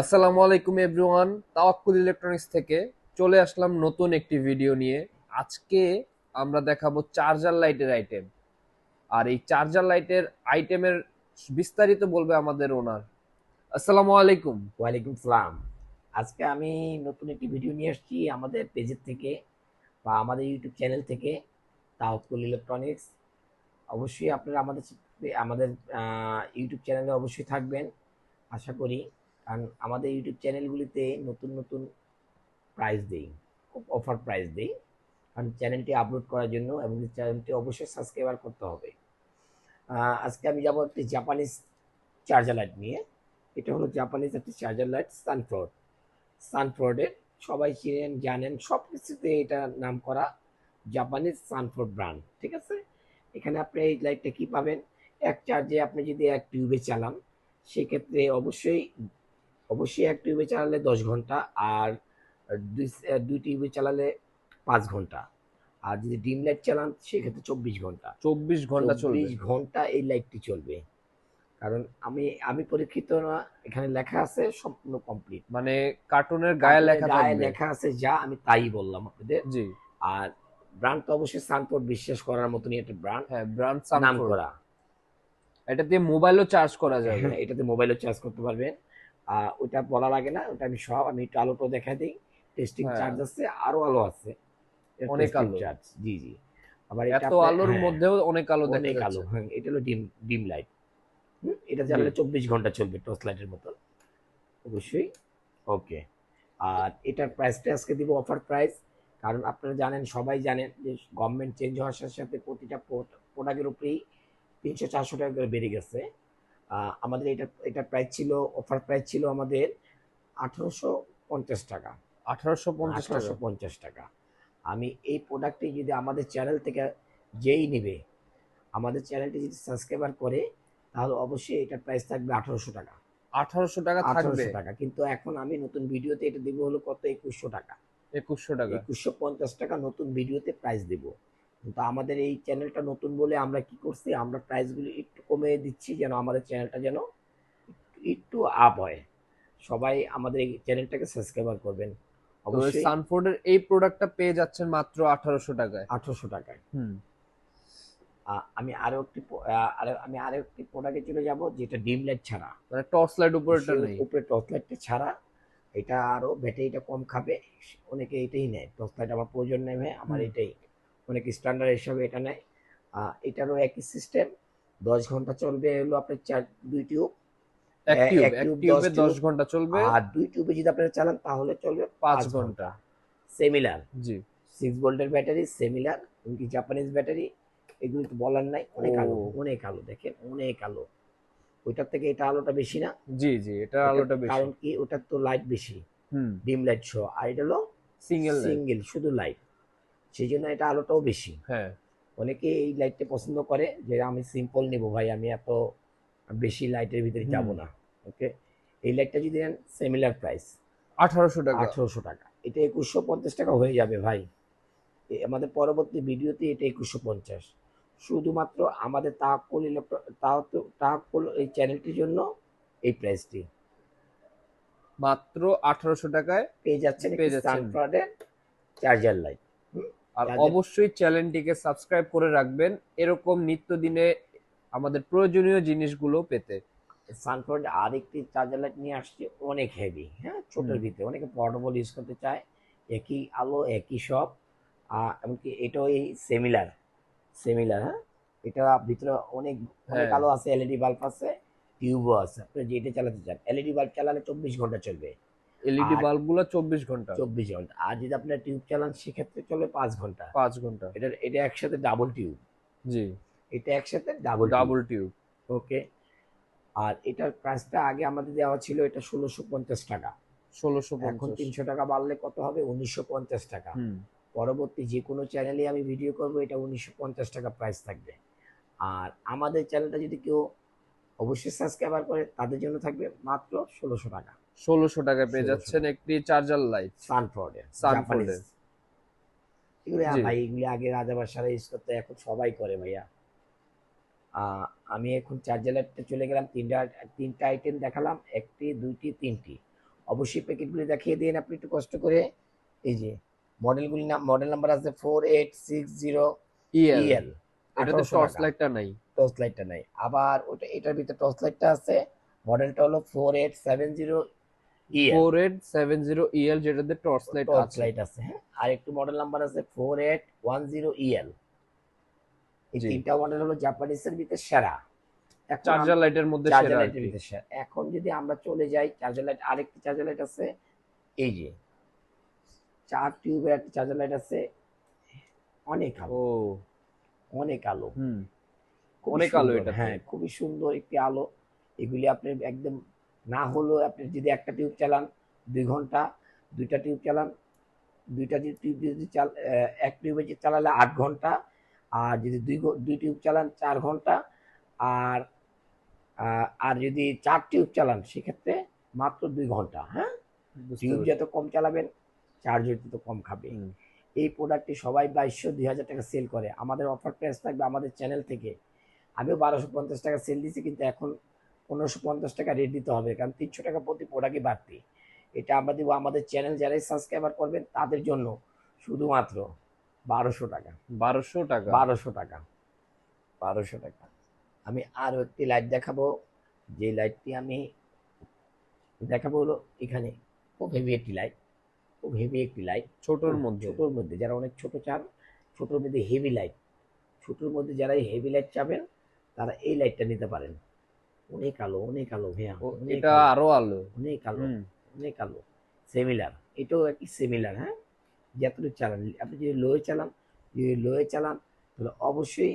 আসসালামু আলাইকুম এভরিওয়ান, তাওয়াক্কুল ইলেকট্রনিক্স থেকে চলে আসলাম নতুন একটি ভিডিও নিয়ে। আজকে আমরা দেখাবো চার্জার লাইটের আইটেম আর এই চার্জার লাইটের আইটেমের বিস্তারিত বলবে আমাদের ওনার। আসসালামু আলাইকুম। ওয়ালাইকুম সালাম। আজকে আমি নতুন একটি ভিডিও নিয়ে আসছি আমাদের পেজের থেকে বা আমাদের ইউটিউব চ্যানেল থেকে তাওকুল ইলেকট্রনিক্স। অবশ্যই আপনারা আমাদের আমাদের ইউটিউব চ্যানেলে অবশ্যই থাকবেন। আশা করি কারণ আমাদের ইউটিউব চ্যানেলগুলিতে নতুন নতুন প্রাইজ দেই, খুব অফার প্রাইস দেই। কারণ চ্যানেলটি আপলোড করার জন্য এবং চ্যানেলটি অবশ্যই সাবস্ক্রাইবার করতে হবে। আজকে আমি যাব একটি জাপানিজ চার্জার লাইট নিয়ে। এটা হলো জাপানিজ একটি চার্জার লাইট সানফ্রড সানফ্রডের সবাই চিনেন, জানেন সব কিছুতে এটা নাম করা জাপানিজ সানফ্রড ব্র্যান্ড ঠিক আছে? এখানে আপনি এই লাইটটা কী পাবেন? এক চার্জে আপনি যদি এক টিউবে চালান, সেক্ষেত্রে অবশ্যই অবশ্যই এক টিউবে চালালে দশ ঘণ্টা আর দুই দুই টিউবে চালালে পাঁচ ঘণ্টা। আর যদি ডিম লাইট চালান সেক্ষেত্রে চব্বিশ ঘণ্টা। চব্বিশ ঘণ্টা চব্বিশ ঘণ্টা এই লাইটটি চলবে। কারণ আমি আমি পরীক্ষিত না এখানে লেখা আছে সম্পূর্ণ কমপ্লিট। মানে কার্টুনের গায়ে লেখা গায়ে লেখা আছে যা আমি তাই বললাম আপনাদের। জি। আর ব্র্যান্ড তো অবশ্যই সানপোর্ট বিশ্বাস করার মতনই একটা ব্র্যান্ড। হ্যাঁ ব্র্যান্ড নাম করা এটা দিয়ে মোবাইলও চার্জ করা যাবে। হ্যাঁ, এটাতে মোবাইলও চার্জ করতে পারবেন। ওটা বলা লাগে না ওটা আমি সব আমি একটু আলোটাও দেখা দিই। টেস্টিং হ্যাঁ। চার্জ আছে আরও আলো আছে। অনেক আলো। চার্জ জি জি। আবার এত আলোর হ্যাঁ। মধ্যেও অনেক আলো অনেক আলো হ্যাঁ এটা হলো ডিম ডিম লাইট এটা জ্বালালে। চব্বিশ ঘণ্টা চলবে টর্চ লাইটের মতো। অবশ্যই। ওকে। আর এটার প্রাইসটা আজকে দিব অফার প্রাইস কারণ আপনারা জানেন সবাই জানেন যে গভর্নমেন্ট চেঞ্জ হওয়ার সাথে সাথে প্রতিটা প্রোডাক্টের উপরেই তিনশো চারশো টাকা করে বেড়ে গেছে। আমাদের এটা এটা প্রাইস ছিল অফার প্রাইস ছিল আমাদের আঠারোশো পঞ্চাশ টাকা। আঠারোশো পঞ্চাশ টাকা? পঞ্চাশ টাকা। আমি এই প্রোডাক্টটি যদি আমাদের চ্যানেল থেকে যেই নেবে আমাদের চ্যানেলটি যদি সাবস্ক্রাইবার করে তাহলে অবশ্যই এটার প্রাইস থাকবে আঠারোশো টাকা। আঠারোশো টাকা থাকবে? আঠারোশো টাকা। কিন্তু এখন আমি নতুন ভিডিওতে এটা দেবো হলো কত? একুশশো টাকা। একুশশো টাকা। একুশশো পঞ্চাশ টাকা নতুন ভিডিওতে প্রাইস দেব। কিন্তু আমাদের এই চ্যানেলটা নতুন বলে আমরা কি করছি আমরা প্রাইসগুলি একটু কমে দিচ্ছি যেন আমাদের চ্যানেলটা যেন একটু- আপ হয়। সবাই আমাদের এই চ্যানেলটাকে সাবস্ক্রাইবার করবেন। অবশ্যই সানফোর্ডের এই প্রোডাক্টটা পেয়ে যাচ্ছেন মাত্র আঠারোশো টাকায়। আঠারোশো টাকায়। হুম। আমি আরও একটি আমি আরও একটি প্রোডাক্টে চলে যাব যেটা ডিম লাইট ছাড়া। মানে টর্চ লাইট নেই। উপরে টর্চ লাইটটা ছাড়া। এটা আরও ব্যাটারিটা কম খাবে অনেকে এটাই নেয়। টর্চ লাইট আমার প্রয়োজন নেই আমার এটাই। অনেক স্ট্যান্ডার্ড হিসাবে এটা নেয়। এটারও একই সিস্টেম দশ ঘণ্টা চলবে হলো আপনার চার দুই টিউব টিউবে দশ। ঘণ্টা চলবে। আর দুই টিউবে যদি আপনারা চালান তাহলে চলবে পাঁচ ঘণ্টা। সেমিলার জি। সিক্স ভোল্টের ব্যাটারি সেমিলার এমনকি জাপানিজ ব্যাটারি এগুলি তো বলার নাই। অনেক আলো অনেক আলো দেখেন অনেক আলো। ওইটার থেকে এটা আলোটা বেশি না। জি জি এটার আলোটা বেশি। কারণ কি? ওটার তো লাইট বেশি। হুম। ডিম লাইট শো আর এটা হলো সিঙ্গেল সিঙ্গেল শুধু লাইট সেই জন্য এটা আলোটাও বেশি। হ্যাঁ। অনেকে এই লাইটটা পছন্দ করে যে আমি সিম্পল নেব ভাই আমি এত বেশি লাইটের ভিতরে যাব না। ওকে এই লাইটটা যদি নেন সেমিলার প্রাইস আঠারোশো টাকা। আঠারোশো টাকা। এটা একুশশো পঞ্চাশ টাকা হয়ে যাবে ভাই। আমাদের পরবর্তী ভিডিওতে এটা একুশশো পঞ্চাশ। শুধুমাত্র আমাদের তাহকুল ইলেকট্র তাহকুল এই চ্যানেলটির জন্য এই প্রাইসটি মাত্র আঠারোশো টাকায় পেয়ে যাচ্ছেন পেয়ে যাচ্ছেন। চার্জার লাইট আর অবশ্যই চ্যানেলটিকে সাবস্ক্রাইব করে রাখবেন এরকম নিত্যদিনে আমাদের প্রয়োজনীয় জিনিসগুলো পেতে। সানফ্রাড আরেকটি চার্জার লাইট নিয়ে আসছে অনেক হেভি হ্যাঁ? ছোটোর ভিতরে। অনেকে পোর্টেবল ইউজ করতে চায় একই আলো একই সব এমনকি এটাও এই সেমিলার সেমিলার হ্যাঁ? এটা ভিতরে অনেক অনেক হ্যাঁ। আলো আছে এলইডি বাল্ব আছে টিউবও আছে। আপনি যেটা চালাতে চান এলইডি বাল্ব চালালে চব্বিশ ঘণ্টা চলবে। এলইডি বাল্বগুলো চব্বিশ ঘণ্টা। চব্বিশ ঘণ্টা। আর যদি আপনার টিউব চালান সেক্ষেত্রে চলে পাঁচ ঘণ্টা। পাঁচ ঘণ্টা। এটা এটা একসাথে ডাবল টিউব। জি। এটা একসাথে ডাবল ডাবল টিউব। ওকে। আর এটার প্রাইসটা আগে আমাদের দেওয়া ছিল এটা ষোলোশো পঞ্চাশ টাকা। ষোলোশো এখন তিনশো টাকা বাড়লে কত হবে? উনিশশো পঞ্চাশ টাকা। হুম। পরবর্তী যে কোনো চ্যানেলে আমি ভিডিও করব এটা উনিশশো পঞ্চাশ টাকা প্রাইস থাকবে। আর আমাদের চ্যানেলটা যদি কেউ অবশ্যই সাবস্ক্রাইবার করে তাদের জন্য থাকবে মাত্র ষোলোশো টাকা। ষোলোশো টাকায় পেয়ে যাচ্ছেন একটি চার্জার লাইট সানফোর্ডের সানফোর্ডের। এগুলো। ভাই এগুলি আগে রাজাবাসারা ইউজ করতে এখন সবাই করে ভাইয়া। আমি এখন চার্জার লাইটটা চলে গেলাম তিনটা তিনটা আইটেম দেখালাম একটি দুইটি তিনটি। অবশ্যই প্যাকেটগুলি দেখিয়ে দিন আপনি একটু কষ্ট করে। এই যে মডেলগুলি নাম মডেল নাম্বার আছে four eight six zero EL EL এটাতে টর্চ লাইটটা নাই। টর্চ লাইটটা নাই। আবার ওটা এটার ভিতরে টর্চ লাইটটা আছে মডেলটা হলো four eight seven zero EL four eight seven zero EL যেটাতে টর্চ লাইট আছে। লাইট আছে হ্যাঁ? আর একটু মডেল নাম্বার আছে four eight one zero EL এই তিনটা মডেল হলো জাপানিজের ভিতরে সেরা। চার্জার লাইটের মধ্যে সেরা এখন যদি আমরা চলে যাই চার্জার লাইট আরেকটি চার্জার লাইট আছে এই যে। চার টিউবের একটা চার্জার লাইট আছে। অনেক আলো। অনেক আলো। হুম। অনেক আলো এটাতে। হ্যাঁ খুবই সুন্দর একটি আলো। এগুলি আপনি একদম না হলেও আপনি যদি একটা টিউব চালান দুই ঘণ্টা দুইটা টিউব চালান দুইটা টিউব যদি চাল এক টিউবে চালালে আট ঘণ্টা আর যদি দুই দুই টিউব চালান চার ঘণ্টা আর আর যদি চার টিউব চালান সেক্ষেত্রে মাত্র দুই ঘণ্টা হ্যাঁ? টিউব যত কম চালাবেন চার্জ তত কম খাবে এই প্রোডাক্টটি সবাই বাইশশো দুই হাজার টাকা সেল করে। আমাদের অফার প্রাইস থাকবে আমাদের চ্যানেল থেকে। আমিও বারোশো পঞ্চাশ টাকা সেল দিচ্ছি কিন্তু এখন পনেরোশো পঞ্চাশ টাকা রেট দিতে হবে কারণ তিনশো টাকা প্রতি প্রোডাক্টই বাড়তি। এটা আমরা দিব আমাদের চ্যানেল যারাই সাবস্ক্রাইবার করবেন তাদের জন্য শুধুমাত্র বারোশো টাকা। বারোশো টাকা? বারোশো টাকা। বারোশো টাকা। আমি আরও একটি লাইট দেখাবো। যে লাইটটি আমি দেখাবো হলো এখানে খুব হেভি একটি লাইট খুব হেভি একটি লাইট ছোটোর মধ্যে। ছোটোর মধ্যে। যারা অনেক ছোট চান ছোটোর মধ্যে হেভি লাইট ছোটোর মধ্যে যারা হেভি লাইট চাবেন তারা এই লাইটটা নিতে পারেন। অনেক আলো অনেক আলো ভাইয়া এটা আরও আলো। অনেক আলো অনেক আলো। সিমিলার এটাও একই সিমিলার হ্যাঁ? যতটুকু চালান আপনি যদি লোয়ে চালান যদি লোয়ে চালান তাহলে অবশ্যই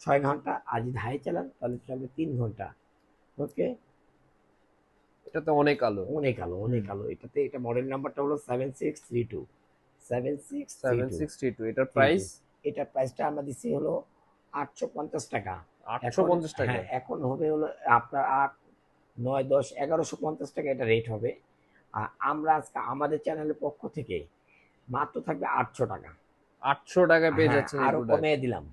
ছয় ঘণ্টা আর যদি হাই চালান তাহলে চলবে তিন ঘণ্টা। ওকে এটাতে অনেক আলো। অনেক আলো অনেক আলো। এটাতে এটা মডেল নাম্বারটা হলো seven six three two seven six seven six three two এটার প্রাইস এটার প্রাইসটা আমরা দিচ্ছি হলো আটশো পঞ্চাশ টাকা। আটশো পঞ্চাশ টাকা। হ্যাঁ এখন হবে হলো আপনার আট নয় দশ এগারোশো পঞ্চাশ টাকা এটা রেট হবে। আর আমরা আজকে আমাদের চ্যানেলের পক্ষ থেকে মাত্র থাকবে আটশো টাকা। আটশো টাকায় পেয়ে হ্যাঁ, যাচ্ছেন আরও কমিয়ে দিলাম।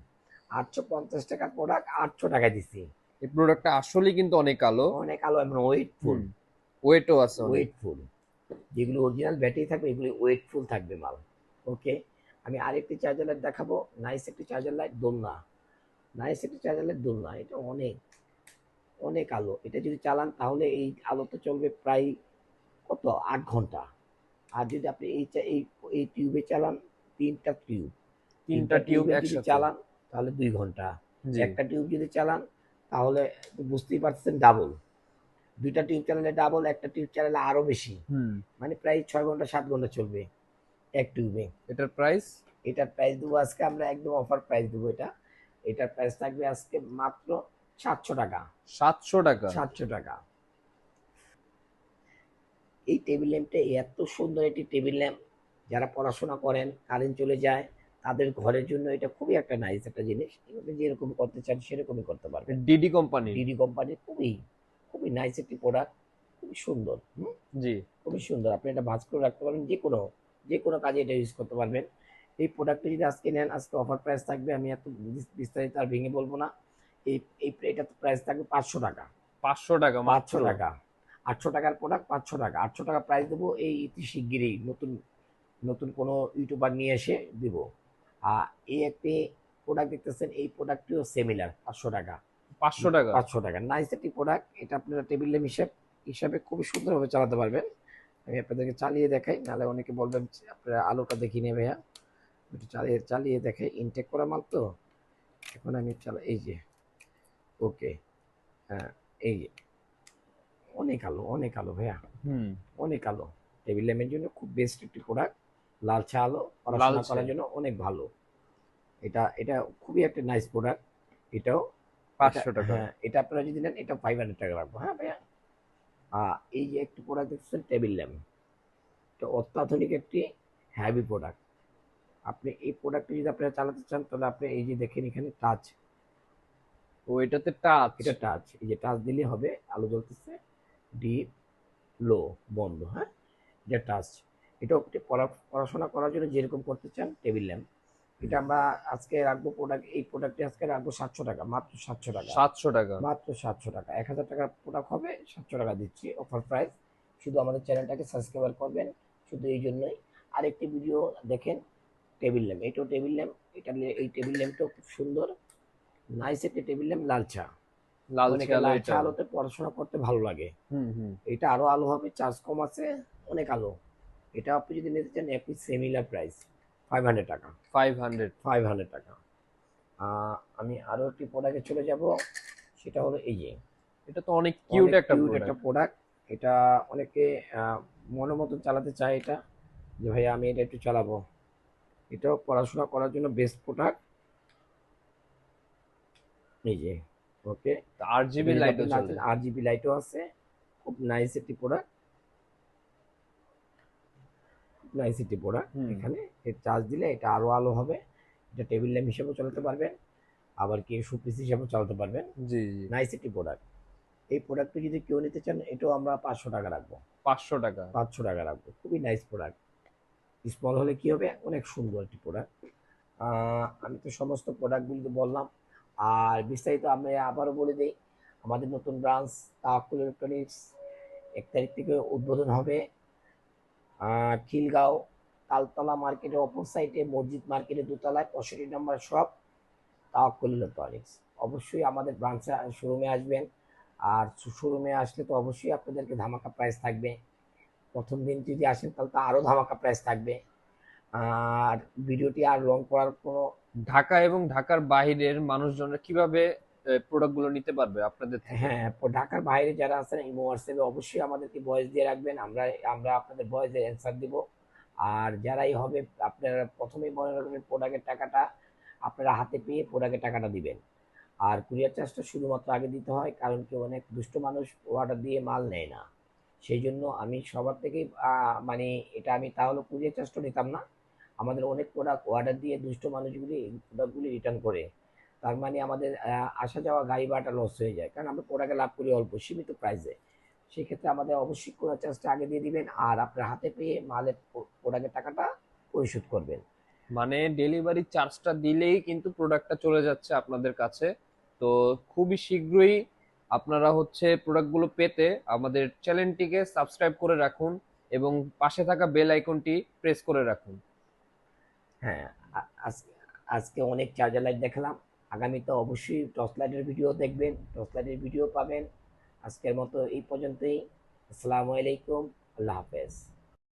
আটশো পঞ্চাশ টাকার প্রোডাক্ট আটশো টাকায় দিচ্ছি এই প্রোডাক্টটা আসলেই কিন্তু অনেক আলো অনেক আলো এমন ওয়েটফুল ওয়েটও আছে। ওয়েটফুল যেগুলো অরিজিনাল ব্যাটারি থাকবে এগুলো ওয়েটফুল থাকবে মাল। ওকে আমি আরেকটি চার্জার লাইট দেখাবো। নাইস একটি চার্জার লাইট দোলনা। নাইস একটি চার্জার লাইট দোলনা এটা অনেক অনেক আলো। এটা যদি চালান তাহলে এই আলোতে চলবে প্রায় কত? আট ঘণ্টা। আর যদি আপনি এই এই এই টিউবে চালান তিনটা টিউব। তিনটা টিউব একসাথে। চালান তাহলে দুই ঘণ্টা। একটা টিউব যদি চালান তাহলে বুঝতেই পারছেন ডাবল। দুইটা টিউব চালালে ডাবল একটা টিউব চালালে আরও বেশি। মানে প্রায় ছয় ঘণ্টা সাত ঘণ্টা চলবে এক টিউবে। এটার প্রাইস এটার প্রাইস দেবো আজকে আমরা একদম অফার প্রাইস দেবো এটা। এটার প্রাইস থাকবে আজকে মাত্র সাতশো টাকা। সাতশো টাকা? সাতশো টাকা। এই টেবিল ল্যাম্পটা এত সুন্দর একটি টেবিল ল্যাম্প যারা পড়াশোনা করেন কারেন্ট চলে যায় তাদের ঘরের জন্য এটা খুবই একটা নাইস একটা জিনিস। এভাবে যেরকম করতে চান সেরকমই করতে পারবেন। ডিডি কোম্পানি ডিডি কোম্পানির খুবই খুবই নাইস একটি প্রোডাক্ট খুবই সুন্দর জি। খুবই সুন্দর। আপনি এটা ভাঁজ করে রাখতে পারবেন যে কোনো যে কোনো কাজে এটা ইউজ করতে পারবেন। এই প্রোডাক্টটা যদি আজকে নেন আজকে অফার প্রাইস থাকবে আমি এত বিস- বিস্তারিত আর ভেঙে বলব না। এই এই এটা প্রাইস থাকবে পাঁচশো টাকা। পাঁচশো টাকা পাঁচশো টাকা। আটশো টাকার প্রোডাক্ট পাঁচশো টাকা। আটশো টাকা প্রাইস দেবো এই ইতি শিগগিরই নতুন নতুন কোনো ইউটিউবার নিয়ে এসে দিব। আর এই একটি প্রোডাক্ট দেখতেছেন এই প্রোডাক্টটিও সিমিলার পাঁচশো টাকা। পাঁচশো টাকা? পাঁচশো টাকা। নাইস একটি প্রোডাক্ট এটা আপনারা টেবিল ল্যাম্প হিসাব হিসাবে খুবই সুন্দরভাবে চালাতে পারবেন। আমি আপনাদেরকে চালিয়ে দেখাই নাহলে অনেকে বলবেন আপনারা আলোটা দেখিনি ভাইয়া। একটু চালিয়ে চালিয়ে দেখে ইনটেক করা মাল তো? এখন আমি চালা এই যে ওকে হ্যাঁ এই যে অনেক আলো অনেক আলো ভাইয়া। হুম। অনেক আলো। টেবিল ল্যাম্পের জন্য খুব বেস্ট একটি প্রোডাক্ট লালচে আলো পড়াশোনা। করার জন্য অনেক ভালো। এটা এটা খুবই একটা নাইস প্রোডাক্ট এটাও পাঁচশো টাকা। হ্যাঁ এটা আপনারা যদি নেন এটা ফাইভ হান্ড্রেড টাকা রাখব। হ্যাঁ ভাইয়া? এই যে একটি প্রোডাক্ট দেখছেন টেবিল ল্যাম্প এটা অত্যাধুনিক একটি হ্যাভি প্রোডাক্ট আপনি এই প্রোডাক্টটি যদি আপনারা চালাতে চান তাহলে আপনি এই যে দেখেন এখানে টাচ ও এটাতে টাচ এটা টাচ এই যে টাচ দিলে হবে আলো জ্বলতেছে ডিপ লো বন্ধ হ্যাঁ? এটা টাচ এটা পড়া- পড়াশোনা করার জন্য যেরকম করতে চান টেবিল ল্যাম্প এটা আমরা আজকে রাখব প্রোডাক্ট এই প্রোডাক্টটি আজকে রাখব সাতশো টাকা মাত্র সাতশো টাকা। সাতশো টাকা। মাত্র সাতশো টাকা। এক হাজার টাকার প্রোডাক্ট হবে সাতশো টাকা দিচ্ছি অফার প্রাইস শুধু আমাদের চ্যানেলটাকে সাবস্ক্রাইব করবেন শুধু এই জন্যই। আরেকটি ভিডিও দেখেন টেবিল ল্যাম্প এটাও টেবিল ল্যাম্প এটা এই টেবিল ল্যাম্পটাও খুব সুন্দর। নাইস একটি টেবিল ল্যাম্প লাল চা। লাল অনেকে আলো এটা। আলোতে পড়াশোনা করতে ভালো লাগে। হুম হুম। এটা আরও আলো হবে চার্জ কম আছে অনেক আলো। এটা আপনি যদি নিতে চান একই সিমিলার প্রাইস ফাইভ হান্ড্রেড টাকা। ফাইভ হান্ড্রেড ফাইভ হান্ড্রেড টাকা। আহ, আমি আরও একটি প্রোডাক্টে চলে যাব সেটা হলো এই যে। এটা তো অনেক কিউট একটা product। একটা প্রোডাক্ট এটা অনেকে মনের মতন চালাতে চায় এটা। যে ভাই আমি এটা একটু চালাবো। এটাও পড়াশোনা করার জন্য বেস্ট প্রোডাক্ট এই যে ওকে আর জিবি লাইটও চলবে আর জিবি লাইটও আছে খুব নাইস একটি প্রোডাক্ট নাইস একটি প্রোডাক্ট। এখানে চার্জ দিলে এটা আরও আলো হবে। এটা টেবিল ল্যাম্প হিসেবেও চালাতে পারবেন। আবার কি সুপিস হিসেবেও চালাতে পারবেন। জি জি। নাইস একটি প্রোডাক্ট এই প্রোডাক্টটা যদি কেউ নিতে চান এটাও আমরা পাঁচশো টাকা রাখব। পাঁচশো টাকা। পাঁচশো টাকা রাখব। খুবই নাইস প্রোডাক্ট স্মল হলে কি হবে? অনেক সুন্দর একটি প্রোডাক্ট আমি তো সমস্ত প্রোডাক্টগুলি বললাম। আর বিস্তারিত আমি আবারও বলে দিই, আমাদের নতুন ব্রাঞ্চ তাকুল ইলেকট্রনিক্স এক তারিখ থেকে উদ্বোধন হবে। খিলগাঁও তালতলা মার্কেটের অপর সাইডে মসজিদ মার্কেটের দোতলায় পঁয়ষট্টি নম্বর শপ তাওয়াক্কুল ইলেকট্রনিক্স অবশ্যই আমাদের ব্রাঞ্চে শোরুমে আসবেন। আর শোরুমে আসলে তো অবশ্যই আপনাদেরকে ধামাকা প্রাইস থাকবে। প্রথম দিন যদি আসেন তাহলে তো আরও ধামাকা প্রাইস থাকবে। আর ভিডিওটি আর লং করার কোনো ঢাকা এবং ঢাকার বাইরের মানুষজনরা কীভাবে প্রোডাক্টগুলো নিতে পারবে আপনাদের হ্যাঁ ঢাকার বাইরে যারা আছেন ইমো হোয়াটসঅ্যাপে অবশ্যই আমাদেরকে ভয়েস দিয়ে রাখবেন। আমরা আমরা আপনাদের ভয়েসের অ্যান্সার দিব। আর যারাই হবে আপনারা প্রথমেই মনে রাখবেন প্রোডাক্টের টাকাটা আপনারা হাতে পেয়ে প্রোডাক্টের টাকাটা দিবেন। আর কুরিয়ার চার্জটা শুধুমাত্র আগে দিতে হয় কারণ কি অনেক দুষ্ট মানুষ অর্ডার দিয়ে মাল নেয় না। সেই জন্য আমি সবার থেকেই মানে এটা আমি তাহলে কুরিয়ার চার্জটা নিতাম না। আমাদের অনেক প্রোডাক্ট অর্ডার দিয়ে দুষ্ট মানুষগুলি এই প্রোডাক্টগুলি রিটার্ন করে। তার মানে আমাদের আসা যাওয়া গাড়ি ভাড়াটা লস হয়ে যায়। কারণ আমরা প্রোডাক্টে লাভ করি অল্প, সীমিত প্রাইসে সেক্ষেত্রে আমাদের অবশ্যই কোনো চার্জটা আগে দিয়ে দিবেন আর আপনার হাতে পেয়ে মালের প্রোডাক্টের টাকাটা পরিশোধ করবেন। মানে ডেলিভারি চার্জটা দিলেই কিন্তু প্রোডাক্টটা চলে যাচ্ছে আপনাদের কাছে। তো খুবই শীঘ্রই আপনারা হচ্ছে প্রোডাক্টগুলো পেতে আমাদের চ্যানেলটিকে সাবস্ক্রাইব করে রাখুন এবং পাশে থাকা বেল আইকনটি প্রেস করে রাখুন। হ্যাঁ আজকে অনেক চার্জার লাইট দেখালাম। আগামীতে অবশ্যই টর্চ লাইটের ভিডিও দেখবেন। টর্চ লাইটের ভিডিও পাবেন। আজকের মতো এই পর্যন্তই। আসসালামু আলাইকুম। আল্লাহ হাফেজ।